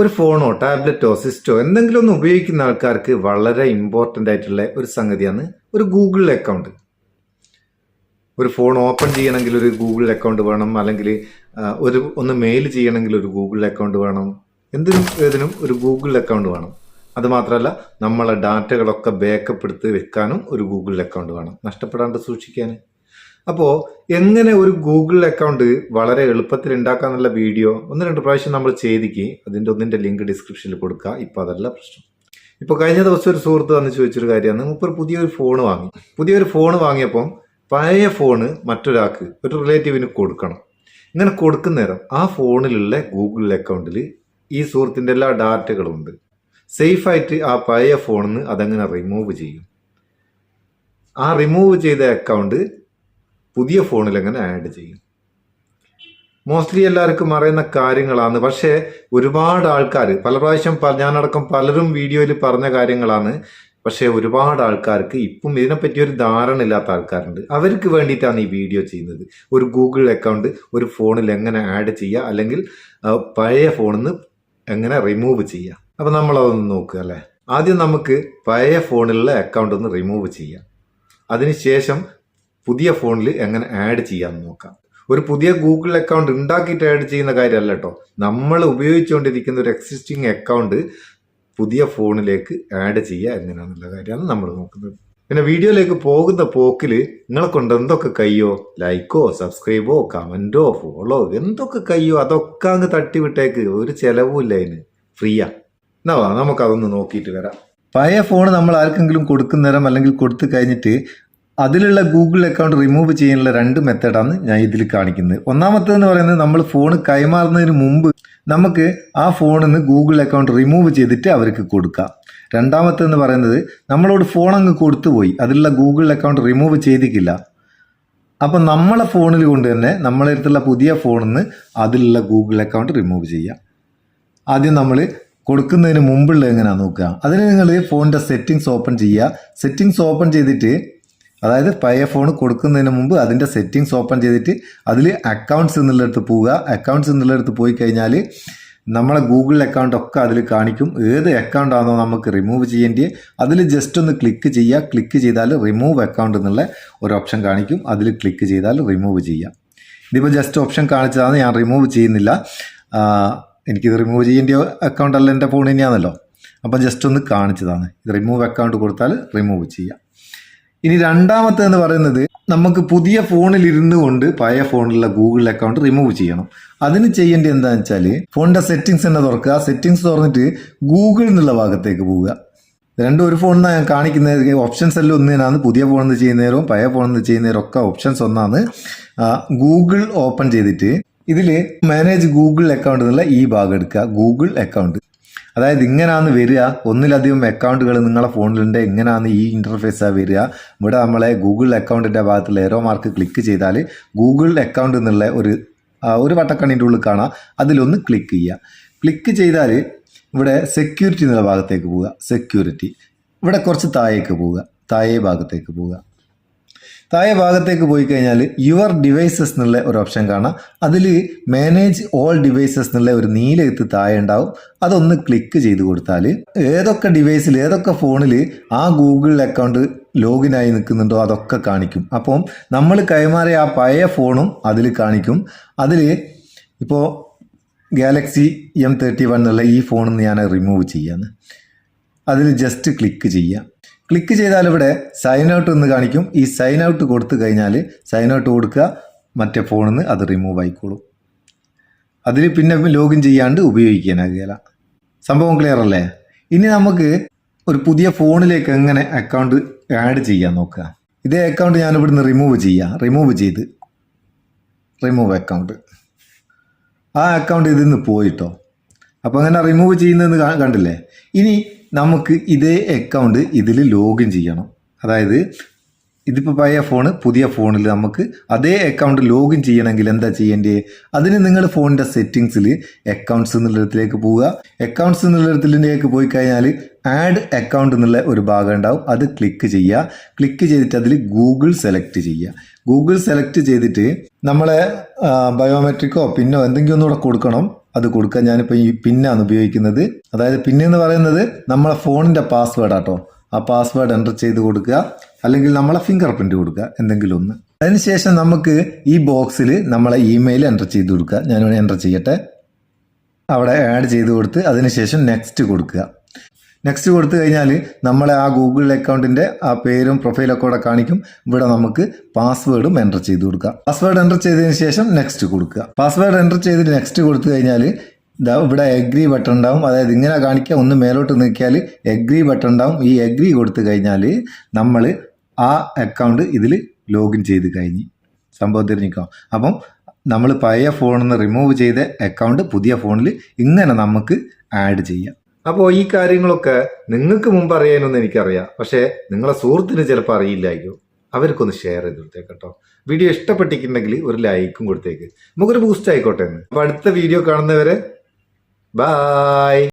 ഒരു ഫോണോ ടാബ്ലറ്റോ സിസ്റ്റോ എന്തെങ്കിലും ഒന്ന് ഉപയോഗിക്കുന്ന ആൾക്കാർക്ക് വളരെ ഇമ്പോർട്ടന്റ് ആയിട്ടുള്ള ഒരു സംഗതിയാണ് ഒരു ഗൂഗിൾ അക്കൗണ്ട് ഒരു ഫോൺ ഓപ്പൺ ചെയ്യണമെങ്കിൽ ഒരു ഗൂഗിൾ അക്കൗണ്ട് വേണം അല്ലെങ്കിൽ ഒരു ഒന്ന് മെയിൽ ചെയ്യണമെങ്കിൽ ഒരു ഗൂഗിൾ അക്കൗണ്ട് വേണം എന്തിനും ഏതിനും ഒരു ഗൂഗിൾ അക്കൗണ്ട് വേണം. അതുമാത്രമല്ല നമ്മളെ ഡാറ്റകളൊക്കെ ബാക്കപ്പ് എടുത്ത് വെക്കാനും ഒരു ഗൂഗിൾ അക്കൗണ്ട് വേണം. നഷ്ടപ്പെടാണ്ട് സൂക്ഷിക്കാൻ അപ്പോൾ എങ്ങനെ ഒരു ഗൂഗിൾ അക്കൗണ്ട് വളരെ എളുപ്പത്തിൽ ഉണ്ടാക്കാന്നുള്ള വീഡിയോ ഒന്ന് രണ്ട് പ്രാവശ്യം നമ്മൾ ചെയ്തിക്ക് അതിന്റെ ഒന്നിന്റെ ലിങ്ക് ഡിസ്ക്രിപ്ഷനിൽ കൊടുക്കുക ഇപ്പോൾ അതല്ല പ്രശ്നം. ഇപ്പോൾ കഴിഞ്ഞ ദിവസം ഒരു സുഹൃത്ത് വന്ന് ചോദിച്ചൊരു കാര്യമാണ്. മൂപ്പർ പുതിയൊരു ഫോൺ വാങ്ങി. പുതിയൊരു ഫോൺ വാങ്ങിയപ്പം പഴയ ഫോണ് മറ്റൊരാൾക്ക് ഒരു റിലേറ്റീവിന് കൊടുക്കണം. ഇങ്ങനെ കൊടുക്കുന്ന നേരം ആ ഫോണിലുള്ള ഗൂഗിൾ അക്കൗണ്ടിൽ ഈ സുഹൃത്തിന്റെ എല്ലാ ഡാറ്റകളും ഉണ്ട്. സേഫായിട്ട് ആ പഴയ ഫോണിൽ നിന്ന് അതങ്ങനെ റിമൂവ് ചെയ്യും. ആ റിമൂവ് ചെയ്ത അക്കൗണ്ട് പുതിയ ഫോണിൽ എങ്ങനെ ആഡ് ചെയ്യും? മോസ്റ്റ്ലി എല്ലാവർക്കും അറിയുന്ന കാര്യങ്ങളാണ്. പക്ഷേ ഒരുപാട് ആൾക്കാർ പല പ്രാവശ്യം ഞാനടക്കം പലരും വീഡിയോയിൽ പറഞ്ഞ കാര്യങ്ങളാണ്. പക്ഷേ ഒരുപാട് ആൾക്കാർക്ക് ഇപ്പം ഇതിനെപ്പറ്റി ഒരു ധാരണ ഇല്ലാത്ത ആൾക്കാരുണ്ട്. അവർക്ക് വേണ്ടിയിട്ടാണ് ഈ വീഡിയോ ചെയ്യുന്നത്. ഒരു ഗൂഗിൾ അക്കൗണ്ട് ഒരു ഫോണിൽ എങ്ങനെ ആഡ് ചെയ്യുക അല്ലെങ്കിൽ പഴയ ഫോണിൽ നിന്ന് എങ്ങനെ റിമൂവ് ചെയ്യുക അപ്പം നമ്മളതൊന്ന് നോക്കുക അല്ലേ? ആദ്യം നമുക്ക് പഴയ ഫോണിലുള്ള അക്കൗണ്ട് ഒന്ന് റിമൂവ് ചെയ്യാം. അതിനുശേഷം പുതിയ ഫോണിൽ എങ്ങനെ ആഡ് ചെയ്യാമെന്ന് നോക്കാം. ഒരു പുതിയ ഗൂഗിൾ അക്കൗണ്ട് ഉണ്ടാക്കിയിട്ട് ആഡ് ചെയ്യുന്ന കാര്യമല്ല കേട്ടോ നമ്മൾ ഉപയോഗിച്ചുകൊണ്ടിരിക്കുന്ന ഒരു എക്സിസ്റ്റിംഗ് അക്കൗണ്ട് പുതിയ ഫോണിലേക്ക് ആഡ് ചെയ്യുക എങ്ങനെയാണെന്നുള്ള കാര്യമാണ് നമ്മൾ നോക്കുന്നത്. പിന്നെ വീഡിയോയിലേക്ക് പോകുന്ന പോക്കിൽ നിങ്ങളെ എന്തൊക്കെ കയ്യോ ലൈക്കോ സബ്സ്ക്രൈബോ കമന്റോ ഫോളോ എന്തൊക്കെ കയ്യോ അതൊക്കെ അങ്ങ് തട്ടിവിട്ടേക്ക്. ഒരു ചിലവും ഇല്ല അതിന്. ഫ്രീയാ എന്നാ നമുക്കതൊന്ന് നോക്കിയിട്ട് വരാം. പഴയ ഫോൺ നമ്മൾ ആർക്കെങ്കിലും കൊടുക്കുന്നേരം അല്ലെങ്കിൽ കൊടുത്തു കഴിഞ്ഞിട്ട് അതിലുള്ള ഗൂഗിൾ അക്കൗണ്ട് റിമൂവ് ചെയ്യാനുള്ള രണ്ട് മെത്തേഡാണ് ഞാൻ ഇതിൽ കാണിക്കുന്നത്. ഒന്നാമത്തേന്ന് പറയുന്നത് നമ്മൾ ഫോൺ കൈമാറുന്നതിന് മുമ്പ് നമുക്ക് ആ ഫോണിൽ നിന്ന് ഗൂഗിൾ അക്കൗണ്ട് റിമൂവ് ചെയ്തിട്ട് അവർക്ക് കൊടുക്കാം. രണ്ടാമത്തേന്ന് പറയുന്നത് നമ്മളോട് ഫോൺ അങ്ങ് കൊടുത്തു പോയി. അതിലുള്ള ഗൂഗിൾ അക്കൗണ്ട് റിമൂവ് ചെയ്തിട്ടില്ല. അപ്പം നമ്മളെ ഫോണിൽ കൊണ്ട് തന്നെ നമ്മളെ അടുത്തുള്ള പുതിയ ഫോണിൽ നിന്ന് അതിലുള്ള ഗൂഗിൾ അക്കൗണ്ട് റിമൂവ് ചെയ്യാം. ആദ്യം നമ്മൾ കൊടുക്കുന്നതിന് മുമ്പുള്ള എങ്ങനെയാണ് നോക്കുക? അതിന് നിങ്ങൾ ഫോണിന്റെ സെറ്റിങ്സ് ഓപ്പൺ ചെയ്യുക. സെറ്റിങ്സ് ഓപ്പൺ ചെയ്തിട്ട് അതായത് പഴയ ഫോൺ കൊടുക്കുന്നതിന് മുമ്പ് അതിന്റെ സെറ്റിങ്സ് ഓപ്പൺ ചെയ്തിട്ട് അതിൽ അക്കൗണ്ട്സ് എന്നുള്ളിടത്ത് പോവുക. അക്കൗണ്ട്സ് എന്നുള്ളിടത്ത് പോയി കഴിഞ്ഞാൽ നമ്മളെ ഗൂഗിൾ അക്കൗണ്ട് ഒക്കെ അതിൽ കാണിക്കും. ഏത് അക്കൗണ്ട് ആണോ നമുക്ക് റിമൂവ് ചെയ്യേണ്ടത് അതിൽ ജസ്റ്റ് ഒന്ന് ക്ലിക്ക് ചെയ്യുക. ക്ലിക്ക് ചെയ്താൽ റിമൂവ് അക്കൗണ്ട് എന്നുള്ള ഒരു ഓപ്ഷൻ കാണിക്കും. അതിൽ ക്ലിക്ക് ചെയ്താൽ റിമൂവ് ചെയ്യാം. ഇതിപ്പോൾ ജസ്റ്റ് ഓപ്ഷൻ കാണിച്ചതാണ്. ഞാൻ റിമൂവ് ചെയ്യുന്നില്ല. എനിക്കിത് റിമൂവ് ചെയ്യേണ്ട അക്കൗണ്ട് അല്ല എന്റെ ഫോൺ തന്നെയാണല്ലോ. അപ്പം ജസ്റ്റ് ഒന്ന് കാണിച്ചതാണ്. റിമൂവ് അക്കൗണ്ട് കൊടുത്താൽ റിമൂവ് ചെയ്യാം. ഇനി രണ്ടാമത്തെ എന്ന് പറയുന്നത് നമുക്ക് പുതിയ ഫോണിൽ ഇരുന്നു കൊണ്ട് പഴയ ഫോണിലുള്ള ഗൂഗിൾ അക്കൗണ്ട് റിമൂവ് ചെയ്യണം. അതിന് ചെയ്യേണ്ടത് എന്താണെന്ന് വെച്ചാൽ ഫോണിന്റെ സെറ്റിങ്സ് തന്നെ തുറക്കുക. സെറ്റിങ്സ് തുറന്നിട്ട് ഗൂഗിൾ എന്നുള്ള ഭാഗത്തേക്ക് പോവുക. രണ്ടും ഒരു ഫോണിൽ ഞാൻ കാണിക്കുന്നത് ഓപ്ഷൻസ് എല്ലാം ഒന്നിനാണ് പുതിയ ഫോണിൽ നിന്ന് ചെയ്യുന്നേരവും പഴയ ഫോണിൽ നിന്ന് ചെയ്യുന്നേരം ഒക്കെ ഓപ്ഷൻസ് ഒന്നാണ്. ഗൂഗിൾ ഓപ്പൺ ചെയ്തിട്ട് ഇതിൽ മാനേജ് ഗൂഗിൾ അക്കൗണ്ട് എന്നുള്ള ഈ ഭാഗം എടുക്കുക. ഗൂഗിൾ അക്കൗണ്ട് അതായത് ഇങ്ങനെയാണ് വരിക ഒന്നിലധികം അക്കൗണ്ടുകൾ നിങ്ങളെ ഫോണിലുണ്ട് ഇങ്ങനെയാണ് ഈ ഇന്റർഫേസാണ് വരിക. ഇവിടെ നമ്മളെ ഗൂഗിൾ അക്കൗണ്ടിന്റെ ഭാഗത്തുള്ള എറോ മാർക്ക് ക്ലിക്ക് ചെയ്താൽ ഗൂഗിൾ അക്കൗണ്ട് എന്നുള്ള ഒരു ഒരു വട്ടക്കണ്ണിന്റെ ഉള്ളിൽ കാണാം. അതിലൊന്ന് ക്ലിക്ക് ചെയ്യുക. ക്ലിക്ക് ചെയ്താൽ ഇവിടെ സെക്യൂരിറ്റി എന്നുള്ള ഭാഗത്തേക്ക് പോവുക. സെക്യൂരിറ്റി ഇവിടെ കുറച്ച് താഴേക്ക് പോവുക. താഴെ ഭാഗത്തേക്ക് പോവുക. താഴെ ഭാഗത്തേക്ക് പോയി കഴിഞ്ഞാൽ യുവർ ഡിവൈസസ് എന്നുള്ള ഒരു ഓപ്ഷൻ കാണാം. അതിൽ മാനേജ് ഓൾ ഡിവൈസസ് എന്നുള്ള ഒരു നീല എത്ത് താഴെ ഉണ്ടാവും. അതൊന്ന് ക്ലിക്ക് ചെയ്ത് കൊടുത്താൽ ഏതൊക്കെ ഡിവൈസിൽ ഏതൊക്കെ ഫോണിൽ ആ ഗൂഗിൾ അക്കൗണ്ട് ലോഗിൻ ആയി നിൽക്കുന്നുണ്ടോ അതൊക്കെ കാണിക്കും. അപ്പം നമ്മൾ കൈമാറിയ ആ പഴയ ഫോണും അതിൽ കാണിക്കും. അതിൽ ഇപ്പോൾ ഗാലക്സി എം തേർട്ടി വൺ എന്നുള്ള ഈ ഫോണിൽ ഞാൻ റിമൂവ് ചെയ്യാന്ന്. അതിൽ ജസ്റ്റ് ക്ലിക്ക് ചെയ്യുക ക്ലിക്ക് ചെയ്താൽ ഇവിടെ സൈൻ ഔട്ട് എന്ന് കാണിക്കും. ഈ സൈൻ ഔട്ട് കൊടുത്തു കഴിഞ്ഞാൽ സൈൻ ഔട്ട് കൊടുക്കുക. മറ്റേ ഫോണിൽ നിന്ന് അത് റിമൂവ് ആയിക്കോളും. അതിൽ പിന്നെ ലോഗിൻ ചെയ്യാണ്ട് ഉപയോഗിക്കാനാകുകയില്ല. സംഭവം ക്ലിയർ അല്ലേ? ഇനി നമുക്ക് ഒരു പുതിയ ഫോണിലേക്ക് എങ്ങനെ അക്കൗണ്ട് ആഡ് ചെയ്യാൻ നോക്കുക. ഇതേ അക്കൗണ്ട് ഞാൻ ഇവിടുന്ന് റിമൂവ് ചെയ്യാം. റിമൂവ് ചെയ്ത്. റിമൂവ് അക്കൗണ്ട് ആ അക്കൗണ്ട് ഇതിൽ നിന്ന് പോയിട്ടോ. അപ്പോൾ അങ്ങനെ റിമൂവ് ചെയ്യുന്നതെന്ന് കണ്ടില്ലേ? ഇനി നമുക്ക് ഇതേ അക്കൗണ്ട് ഇതിൽ ലോഗിൻ ചെയ്യണം. അതായത് ഇതിപ്പോൾ പഴയ ഫോണ് പുതിയ ഫോണിൽ നമുക്ക് അതേ അക്കൗണ്ട് ലോഗിൻ ചെയ്യണമെങ്കിൽ എന്താ ചെയ്യേണ്ടത് അതിന് നിങ്ങൾ ഫോണിന്റെ സെറ്റിങ്സിൽ അക്കൗണ്ട്സ് എന്നുള്ളിടത്തിലേക്ക് പോവുക. അക്കൗണ്ട്സ് എന്നുള്ളിടത്തിലേക്ക് പോയി കഴിഞ്ഞാൽ ആഡ് അക്കൗണ്ട് എന്നുള്ള ഒരു ഭാഗം ഉണ്ടാവും. അത് ക്ലിക്ക് ചെയ്യുക. ക്ലിക്ക് ചെയ്തിട്ട് അതിൽ ഗൂഗിൾ സെലക്ട് ചെയ്യുക. ഗൂഗിൾ സെലക്ട് ചെയ്തിട്ട് നമ്മളെ ബയോമെട്രിക്കോ പിന്നോ എന്തെങ്കിലും ഒന്നുകൂടെ കൊടുക്കണം. അത് കൊടുക്കുക ഞാനിപ്പോൾ ഈ പിന്നാണ് ഉപയോഗിക്കുന്നത്. അതായത് പിന്നെന്ന് പറയുന്നത് നമ്മളെ ഫോണിന്റെ പാസ്വേഡ് ആട്ടോ. ആ പാസ്വേഡ് എന്റർ ചെയ്ത് കൊടുക്കുക. അല്ലെങ്കിൽ നമ്മളെ ഫിംഗർ പ്രിന്റ് കൊടുക്കുക. എന്തെങ്കിലും ഒന്ന് അതിനുശേഷം നമുക്ക് ഈ ബോക്സിൽ നമ്മളെ ഇമെയിൽ എന്റർ ചെയ്ത് കൊടുക്കുക. ഞാനിവിടെ എന്റർ ചെയ്യട്ടെ. അവിടെ ആഡ് ചെയ്ത് കൊടുത്ത് അതിനുശേഷം നെക്സ്റ്റ് കൊടുക്കുക. നെക്സ്റ്റ് കൊടുത്തു കഴിഞ്ഞാൽ നമ്മളെ ആ ഗൂഗിൾ അക്കൗണ്ടിന്റെ ആ പേരും പ്രൊഫൈലൊക്കെ കൂടെ കാണിക്കും. ഇവിടെ നമുക്ക് പാസ്വേഡും എന്റർ ചെയ്ത് കൊടുക്കുക പാസ്വേഡ് എന്റർ ചെയ്തതിന് ശേഷം നെക്സ്റ്റ് കൊടുക്കുക. പാസ്വേഡ് എന്റർ ചെയ്തിട്ട് നെക്സ്റ്റ് കൊടുത്തു കഴിഞ്ഞാൽ ഇതാ ഇവിടെ എഗ്രി ബട്ടൺ ഉണ്ടാവും. അതായത് ഇങ്ങനെ കാണിക്കുക ഒന്ന് മേലോട്ട് നീക്കിയാൽ എഗ്രി ബട്ടൺ ഉണ്ടാവും. ഈ എഗ്രി കൊടുത്തു കഴിഞ്ഞാൽ നമ്മൾ ആ അക്കൗണ്ട് ഇതിൽ ലോഗിൻ ചെയ്ത് കഴിഞ്ഞ്. സംഭവം തിരിഞ്ഞിക്കാം അപ്പം നമ്മൾ പഴയ ഫോണിൽ നിന്ന് റിമൂവ് ചെയ്ത അക്കൗണ്ട് പുതിയ ഫോണിൽ ഇങ്ങനെ നമുക്ക് ആഡ് ചെയ്യാം. അപ്പോൾ ഈ കാര്യങ്ങളൊക്കെ നിങ്ങൾക്ക് മുമ്പ് അറിയാനൊന്നും എനിക്കറിയാം. പക്ഷേ നിങ്ങളെ സുഹൃത്തിന് ചിലപ്പോൾ അറിയില്ലായിരിക്കും. അവർക്കൊന്ന് ഷെയർ ചെയ്ത് കേട്ടോ. വീഡിയോ ഇഷ്ടപ്പെട്ടിട്ടുണ്ടെങ്കിൽ ഒരു ലൈക്കും കൊടുത്തേക്ക്. നമുക്കൊരു ബൂസ്റ്റ് ആയിക്കോട്ടെ അപ്പോൾ അടുത്ത വീഡിയോ കാണുന്നവരെ ബായ്